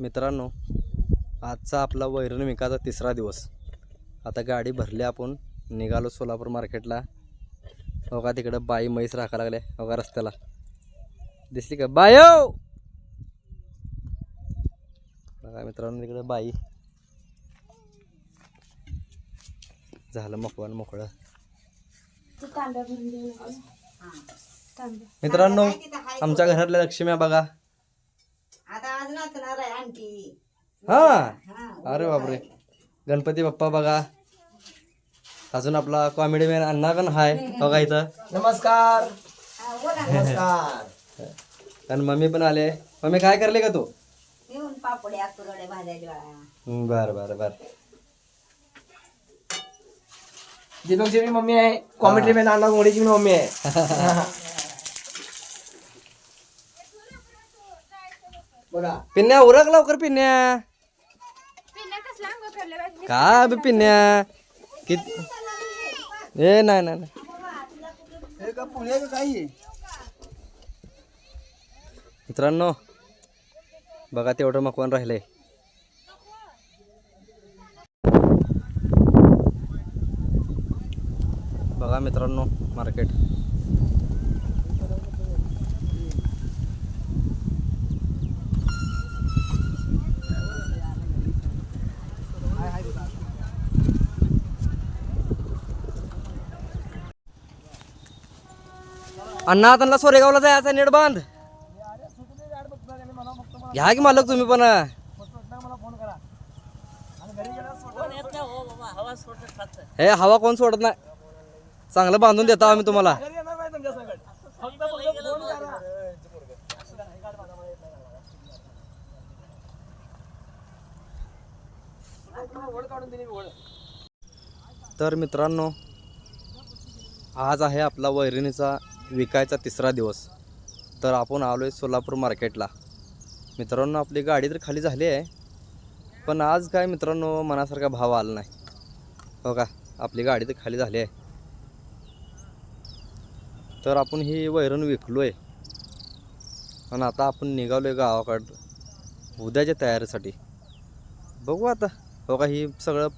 मित्रांनो आजचा आपला वैरण विकाचा तिसरा दिवस. आता गाडी भरली आपण निघालो सोलापूर मार्केटला. हो का तिकडं बाई म्हैस राखा लागल्या हो का रस्त्याला. दिसली का? बायो बघा मित्रांनो तिकडं बाई. झालं मोकळं. मोकळं मित्रांनो आमच्या घरातल्या लक्ष्म्या बघा. आज नाचणार आहे आणखी हा? हा अरे बापरे. गणपती बाप्पा बघा. अजून आपला कॉमेडी मॅन अण्णा पण हाय. बघा इथं. नमस्कार. हा, बोला. नमस्कार. आणि मम्मी पण आले. मम्मी काय करले का तू? येऊन पापड्या बर बर बर. दीपकची मी मम्मी आहे. कॉमेंट्री मॅन अण्णा घोडीची मी मम्मी आहे. पिन्या उरक लवकर पिन्या. का बे पिन्या? किती ए नाही नाही मित्रांनो बघा तेवढं मकवान राहिलंय. बघा मित्रांनो मार्केट. अण्णा त्यांना सोरेगावला जायचं नेट बांध घ्या की मालक तुम्ही पण. हे हवा कोण सोडत नाही. चांगलं बांधून देतो आम्ही तुम्हाला. तर मित्रांनो आज आहे आपला वैरणीचा विकायचा तिसरा दिवस. तर आपण आलो आहे सोलापूर मार्केटला. मित्रांनो आपली गाडी तर खाली झाली आहे. पण आज काय मित्रांनो मनासारखा भाव आला नाही. हो का? आपली गाडी तर खाली झाली आहे. तर आपण ही वैरण विकलो आहे आणि आता आपण निघालो आहे गावाकडं उद्याच्या तयारीसाठी. बघू आता. हो का? ही सगळं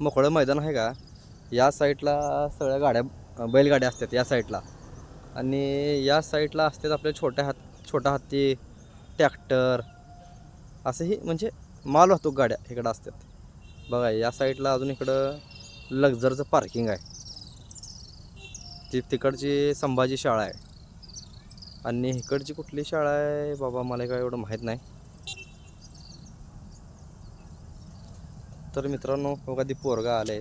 मोकळं मैदान आहे का? या साईडला सगळ्या गाड्या बैलगाड्या असतात या साईडला. आणि या साईडला असतात आपल्या छोट्या हात छोटा हत्ती ट्रॅक्टर असंही म्हणजे माल वाहतूक गाड्या इकडं असतात. बघा या साईडला अजून इकडं लक्झरचं पार्किंग आहे. ती तिकडची संभाजी शाळा आहे. आणि इकडची कुठली शाळा आहे बाबा मला काय एवढं माहीत नाही. तर मित्रांनो बघा ती पोरगा आले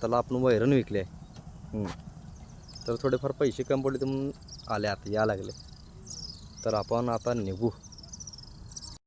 त्याला आपण वैरण विकले आहे तर थोडेफार पैसे कमी पडले तर म्हणून आले आता या लागले. तर आपण आता निघू.